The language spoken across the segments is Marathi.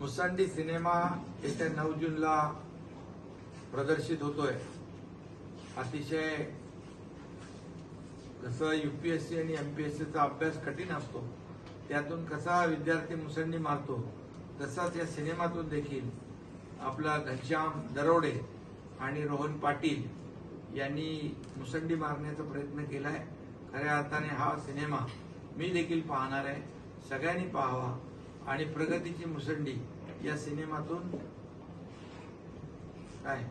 मुसंडी सिनेमा येत्या नऊ जूनला प्रदर्शित होतोय. अतिशय जसं युपीएससी आणि एमपीएससीचा अभ्यास कठीण असतो. त्यातून कसा विद्यार्थी मुसंडी मारतो तसाच या सिनेमातून देखील आपला घनश्याम दरोडे आणि रोहन पाटील यांनी मुसंडी मारण्याचा प्रयत्न केलाय. खऱ्या अर्थाने हा सिनेमा मी देखील पाहणार आहे. सगळ्यांनी पाहावा. आणि प्रगतीची मुसंडी या सिनेमातून काय?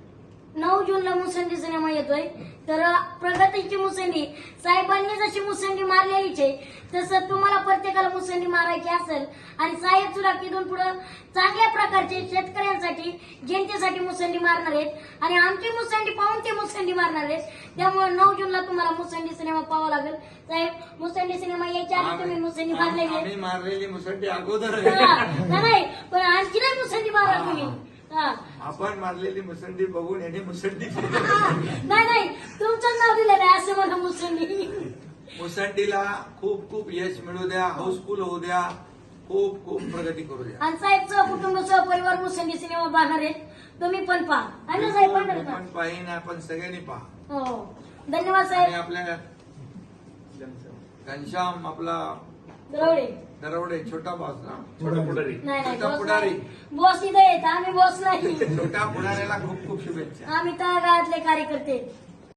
नऊ जूनला मुसंडी सिनेमा येतोय. तर प्रगतीची मुसंडी साहेबांनी जशी मुसंडी मारलेलीच आहे तसं तुम्हाला प्रत्येकाला मुसंडी मारायची असेल. आणि साहेब सुद्धा तिथून पुढं चांगल्या प्रकारचे शेतकऱ्यांसाठी जनतेसाठी मुसंडी मारणार आहेत. आणि आमची मुसंडी पाहून ते मुसंडी मारणार आहेत. त्यामुळे नऊ जूनला तुम्हाला मुसंडी सिनेमा पाहावा लागेल. साहेब मुसंडी सिनेमा यायच्या आधी तुम्ही मुसंडी मारलेली आहे आम्ही मारलेली मुसंडी अगोदर. हा. नाही पण आणखी नाही मुसंडी मारा तुम्ही. हा. आपण मारलेली मुसंडी बघून याने मुसंडी. नाही नाही तुमचं नाव दिलेलं आहे असं मला मुसंडी. मुसंडीला खूप खूप यश मिळू द्या हाऊसफुल होऊ द्या खूप खूप प्रगती करू द्या. आणि साहेब सहकुटुंब सहपरिवार मुसंडी सिनेमा पाहणार आहेत तुम्ही पण पहा. आहे ना साहेब पाहणार पण पाहिन आपण सगळ्यांनी पहा? हो. धन्यवाद आणि साहेब आपल्या घनश्याम आपला दरवडे. दरवडे छोटा बॉस ना. छोटा पुढारी. नाही नाही छोटा बॉस पुढारी. नाही बॉस इथं येत आम्ही बॉस नाही. छोटा पुढाऱ्याला खूप खूप शुभेच्छा. आम्ही तळागाळातले कार्यकर्ते.